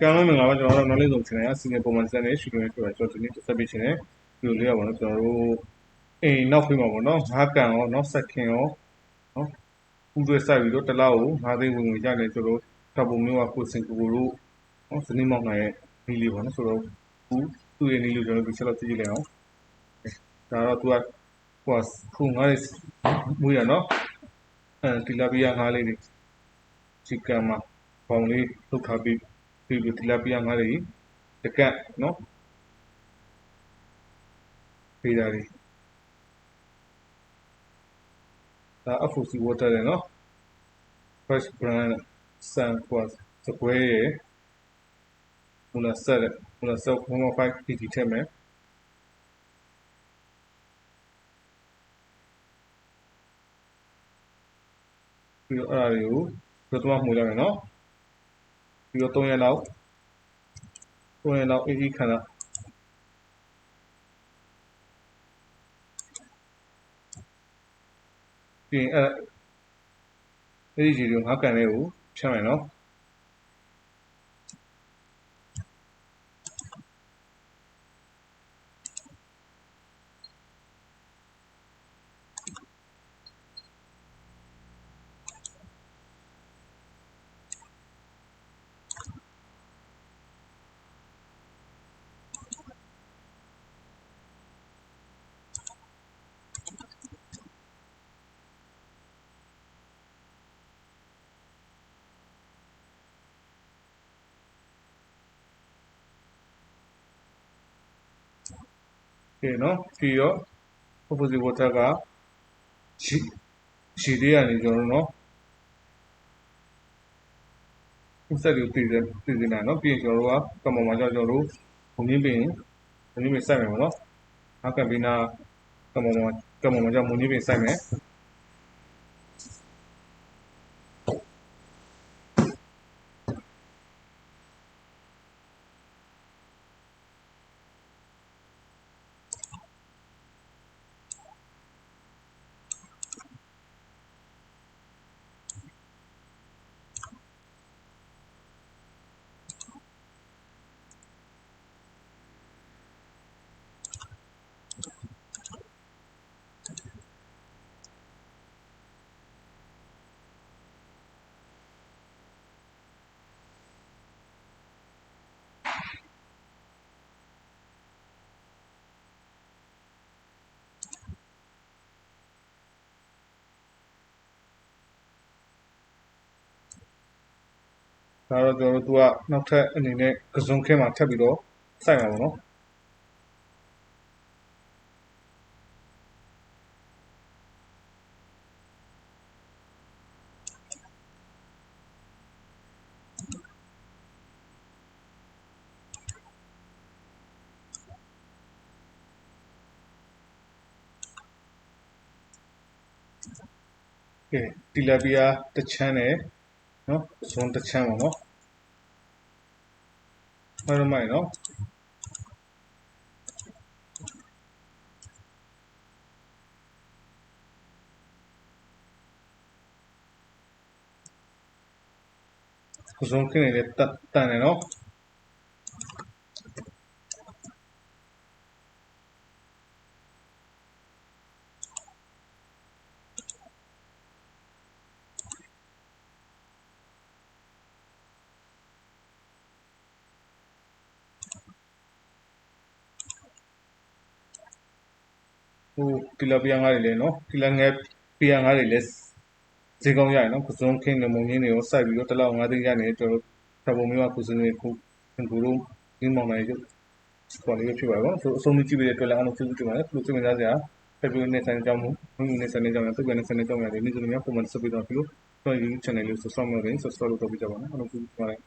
ကံလုံးမင်္ဂလာပါကျွန်တော်တို့နောက်လေးဆုံးချင်တယ်စီနီပုံမှန်စံနဲ့ရှူလို့ပြောကျွန်တော်ဒီနေ့တက်ပေးချင်တယ်ဒီလိုလေးရပါတော့ကျွန်တော်တို့အိမ်နောက်ဖေးမှာပေါ့နော်ငါးကန်ရောနောက်ဆက်ခင်ရောနော်ပူသွဲစိုက်ပြီးတော့တလောက်ကိုငါးသိန်းဝင်ဝင်ကြတယ်ကျွန်တော်ထပ်ပုံမျိုးကကိုစင်ကိုကိုတို့နော်ဇနီးမောင်နိုင်ရဲ့နီးလေးပေါ့နော်ဆိုတော့ဘူးသူ့ရဲ့နီးလေးကျွန်တော်ဒီချက်လောက်ကြည့်ကြည့်လိုက်အောင်ဒါတော့သူကဟိုခုငါးလေးမွေးရနော်အဲဒီလာပီယာငါးလေးတွေချီကန်မှာပေါင်လေးထုတ်ထားပြီး ပြီးပြီးတီလာပီယာငါးတွေတကက်နော်ပေးတာတွေဒါ FOC water တယ်နော် fresh brand sun was စကွဲရယ်မူလာဆက်တယ်မူလာဆက်1.5 kg ထည့်မယ်ပြီးတော့အဲ့ဒါတွေကိုဘယ်တော့မှမှုလိုက်မယ်နော် ပြီးတော့3ရက်လောက်3ရက်လောက်အေးအေးခဏပြီးရင်အဲ့ဒီကြီးတွေငါးကန်လေးကိုဖြတ်မယ်နော် ကဲနော်ပြီးတော့ opposite water ကရှိရှိသေးရနေကျွန်တော်တို့နော်ဥစ္စာတွေတည်တယ်တည်နေတာနော်ပြီးရင်ကျွန်တော်တို့ကကမ္ဘာမှာကြောင့်ကျွန်တော်တို့ဘုံမြင့်ပင်ဘုံမြင့်ပင်စိုက်မယ်ပေါ့နော်နောက်ကဘီနာကမ္ဘာမှာကမ္ဘာမှာကြောင့်ဘုံမြင့်ပင်စိုက်မယ် ဒါတော့ကျွန်တော်တို့ကနောက်ထပ်အနေနဲ့ကစုံခင်းမှာထပ်ပြီးတော့စိုက်မှာပေါ့နော်ကဲတီလာပီယာတစ်ချမ်းနဲ့ နော်ဇွန်တစ်ချမ်းပါနော်မှန်မှန်နော်ဇွန်ခင်းနေတဲ့တတ်တန်နေ ဟိုတီလာပီယာငါးတွေလည်းနော်တီလာငယ်ပီယာငါးတွေလည်းဈေးကောင်းရရနော်ကုစုံခင်းနဲ့မုံရင်းတွေရောစိုက်ပြီးတော့တစ်လောက်၅သိန်းရနေကျွန်တော်ထပ်ပုံမျိုးကကုစုံတွေခုခုတို့ဒီမောင်နိုင်ရုပ်ခေါ်လေးဖြစ်ပါတော့ဆိုအဆုံးမကြည့်ပြီးတဲ့အတွက်လည်းအားလုံးကျေးဇူးတင်ပါတယ်ခုစိတ်ဝင်စားစရာဖက်ဒရယ်နဲ့ဆိုင်ကြောင်းမှုဝင်းနဲ့ဆိုင်ကြောင်းရသုတ်နဲ့ဆိုင်ကြောင်းရတယ်နေ့စဉ်များပုံမှန်စပီတော့ပြီးလို့ကျွန်တော် YouTube channel လေး subscribe လုပ်ရင် subscribe လုပ်တော့ပြကြပါမယ်အားလုံးကျေးဇူးတင်ပါတယ်